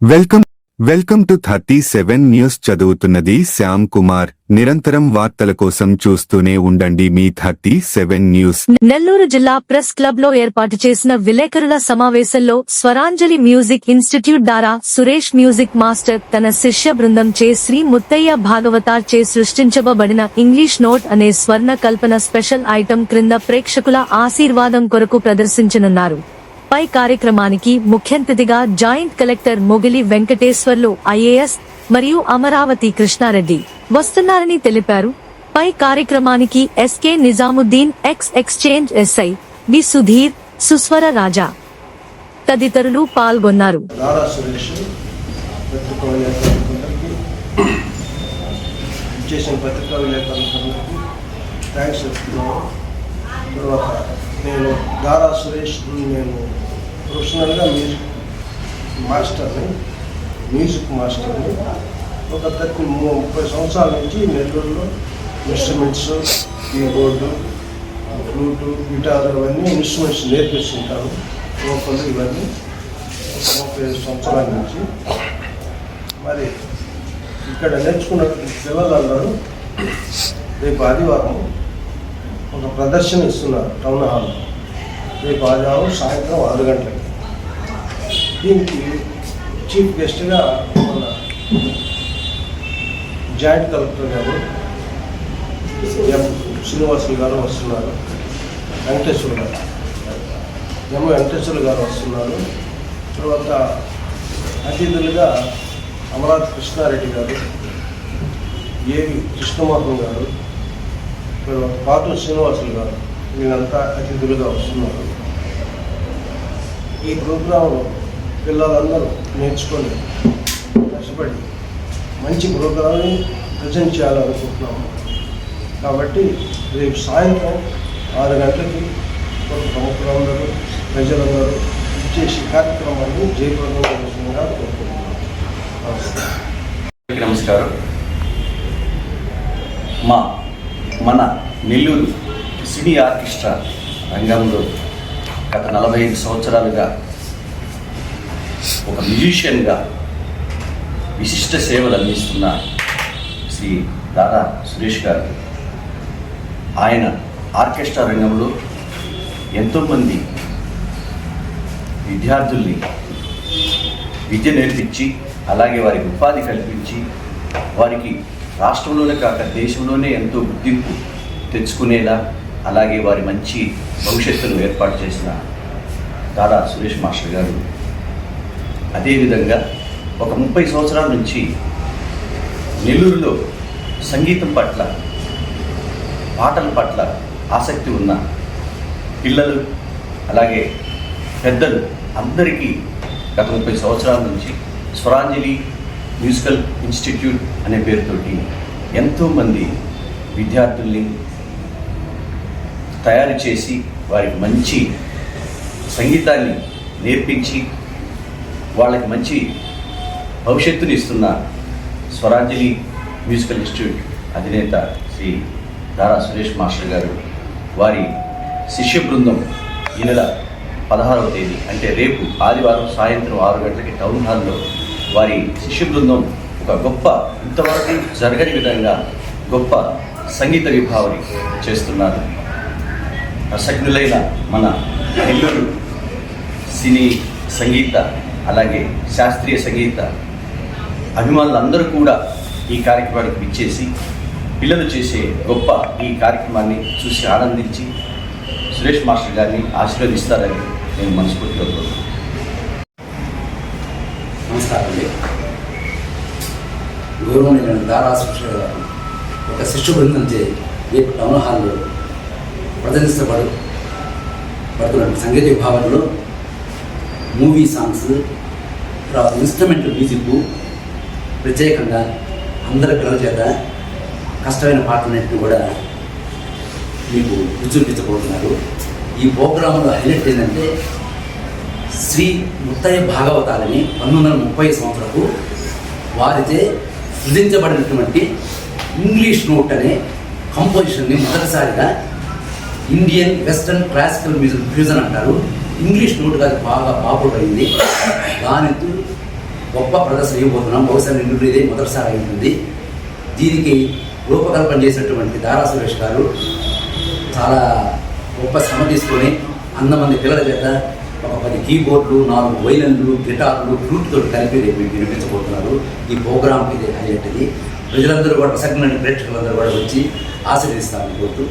Welcome welcome to thirty seven news చదువుతున్నది శ్యామ్ కుమార్. నిరంతరం వార్తల కోసం చూస్తూనే ఉండండి మీ థర్టీ సెవెన్ న్యూస్. నెల్లూరు జిల్లా ప్రెస్ క్లబ్లో ఏర్పాటు చేసిన విలేకరుల సమావేశంలో స్వరాంజలి మ్యూజిక్ ఇన్స్టిట్యూట్ ద్వారా సురేష్ మ్యూజిక్ మాస్టర్ తన శిష్య బృందం చే శ్రీ ముత్తయ్య భాగవతార్ చే సృష్టించబడిన ఇంగ్లీష్ నోట్ అనే స్వర్ణ కల్పన స్పెషల్ ఐటమ్ క్రింద ప్రేక్షకుల ఆశీర్వాదం కొరకు ప్రదర్శించనున్నారు. పై కార్యక్రమానికి ముఖ్యంతిథిగా joint collector Mogili Venkateswarlu IAS మరియు అమరావతి కృష్ణారెడ్డి వస్తున్నారని తెలిపారు. పై కార్యక్రమానికి SK Nizamuddin ex exchange SI B Sudheer Susvara Raja తదితరులు పాల్గొన్నారు. నారా పత్రికా విలేకరులందరికీ థ్యాంక్స్ చెప్తున్నాను. నేను దారా సురేష్ నేను ప్రొఫెషనల్గా మ్యూజిక్ మాస్టర్ని మ్యూజిక్ మాస్టర్ని ఒక థర్టీ ముప్పై సంవత్సరాల నుంచి నెల్లూరులో ఇన్స్ట్రుమెంట్స్ కీబోర్డు ఫ్లూటు గిటార్ అవన్నీ ఇన్స్ట్రుమెంట్స్ నేర్పిస్తుంటాను. లోపల ఇవన్నీ ఒక ముప్పై ఐదు సంవత్సరాల నుంచి. మరి ఇక్కడ నేర్చుకున్న పిల్లలందరూ రేపు ఆదివారం ఒక ప్రదర్శన ఇస్తున్నారు టౌన్ హాల్. రేపు ఆదివారం సాయంత్రం ఆరు గంటలకి. దీనికి చీఫ్ గెస్ట్గా మన జాయింట్ కలెక్టర్ గారు ఎం. శ్రీనివాసులు గారు వస్తున్నారు. వెంకటేశ్వర గారు. ఎం. వెంకటేశ్వర గారు వస్తున్నారు. తర్వాత అతిథులుగా అమరావతి కృష్ణారెడ్డి గారు ఏవి కృష్ణమోహన్ గారు తర్వాత పాటు శ్రీనివాసులు గారు వీళ్ళంతా అతిథులుగా వస్తున్నారు. ఈ ప్రోగ్రాంలో పిల్లలందరూ నేర్చుకొని కష్టపడి మంచి ప్రోగ్రాంని ప్రజెంట్ చేయాలనుకుంటున్నాము. కాబట్టి రేపు సాయంత్రం ఆరు గంటలకి ఒక ప్రముఖులందరూ ప్రజలందరూ ఇచ్చేసి కార్యక్రమాన్ని జయప్రదంగా చేసిందిగా కోరుకుంటున్నాను. నమస్కారం. మా మన నెల్లూరు సినీ ఆర్కెస్ట్రా రంగంలో గత నలభై ఐదు సంవత్సరాలుగా ఒక మ్యూజిషియన్గా విశిష్ట సేవలు అందిస్తున్న శ్రీ దాదా సురేష్ గారు. ఆయన ఆర్కెస్ట్రా రంగంలో ఎంతోమంది విద్యార్థుల్ని విద్య నేర్పించి అలాగే వారికి ఉపాధి కల్పించి వారికి రాష్ట్రంలోనే కాక దేశంలోనే ఎంతో గుర్తింపు తెచ్చుకునేలా అలాగే వారి మంచి భవిష్యత్తును ఏర్పాటు చేసిన దాదా సురేష్ మాస్టర్ గారు. అదేవిధంగా ఒక ముప్పై సంవత్సరాల నుంచి నెల్లూరులో సంగీతం పట్ల పాటల పట్ల ఆసక్తి ఉన్న పిల్లలు అలాగే పెద్దలు అందరికీ గత ముప్పై సంవత్సరాల నుంచి స్వరాంజలి మ్యూజికల్ ఇన్స్టిట్యూట్ అనే పేరుతోటి ఎంతోమంది విద్యార్థుల్ని తయారు చేసి వారికి మంచి సంగీతాన్ని నేర్పించి వాళ్ళకి మంచి భవిష్యత్తుని ఇస్తున్న స్వరాంజలి మ్యూజికల్ ఇన్స్టిట్యూట్ అధినేత శ్రీ దారా సురేష్ మాస్టర్ గారు వారి శిష్య బృందం ఈ నెల పదహారవ తేదీ అంటే రేపు ఆదివారం సాయంత్రం ఆరు గంటలకి టౌన్ హాల్లో వారి శిష్య బృందం ఒక గొప్ప ఇంతవరకు జరగని విధంగా గొప్ప సంగీత విభావని చేస్తున్నారు. ప్రసజ్ఞులైన మన నెల్లూరు సినీ సంగీత అలాగే శాస్త్రీయ సంగీత అభిమానులందరూ కూడా ఈ కార్యక్రమానికి విచ్చేసి పిల్లలు చేసే గొప్ప ఈ కార్యక్రమాన్ని చూసి ఆనందించి సురేష్ మాస్టర్ గారిని ఆశీర్వదిస్తారని నేను మనస్ఫూర్తిగా కోరుతున్నాను నమస్కారం అండి దారా శిక్ష గారు ఒక శిష్యు బృందం చే రేపు టౌన్ హాల్లో ప్రదర్శించబడు పడుతున్న సంగీత విభాగంలో మూవీ సాంగ్స్ తర్వాత ఇన్స్ట్రుమెంట్ మ్యూజిక్ ప్రత్యేకంగా అందరి పిల్లల చేత కష్టమైన పాటలన్నింటినీ కూడా మీకు చూపించబోతున్నారు ఈ ప్రోగ్రాంలో హైలైట్ ఏంటంటే శ్రీ ముత్తయ్య భాగవతాలని పంతొమ్మిది వందల ముప్పై సంవత్సరపు వారిచే సృజించబడినటువంటి ఇంగ్లీష్ నోట్ అనే కంపోజిషన్ని మొదటిసారిగా Indian western classical music fusion అంటారు. ఇంగ్లీష్ నోట్ అది బాగా పాపులర్ అయింది దానితో గొప్ప ప్రదర్శన ఇవ్వబోతున్నాం బహుశా నిన్ను ఇదే మొదటిసారి అయింది. దీనికి రూపకల్పన చేసినటువంటి దారా సురేష్ గారు చాలా గొప్ప శ్రమ తీసుకొని అంతమంది పిల్లల చేత పది కీబోర్డులు నాలుగు వైలన్లు గిటార్లు ఫ్లూట్తో కలిపి రేపు వినిపించబోతున్నారు. ఈ ప్రోగ్రామ్కి ఇది హైలైట్ ఇది ప్రజలందరూ కూడా ప్రసంగమైన ప్రేక్షకులందరూ కూడా వచ్చి ఆశీర్వదిస్తామని కోరుతూ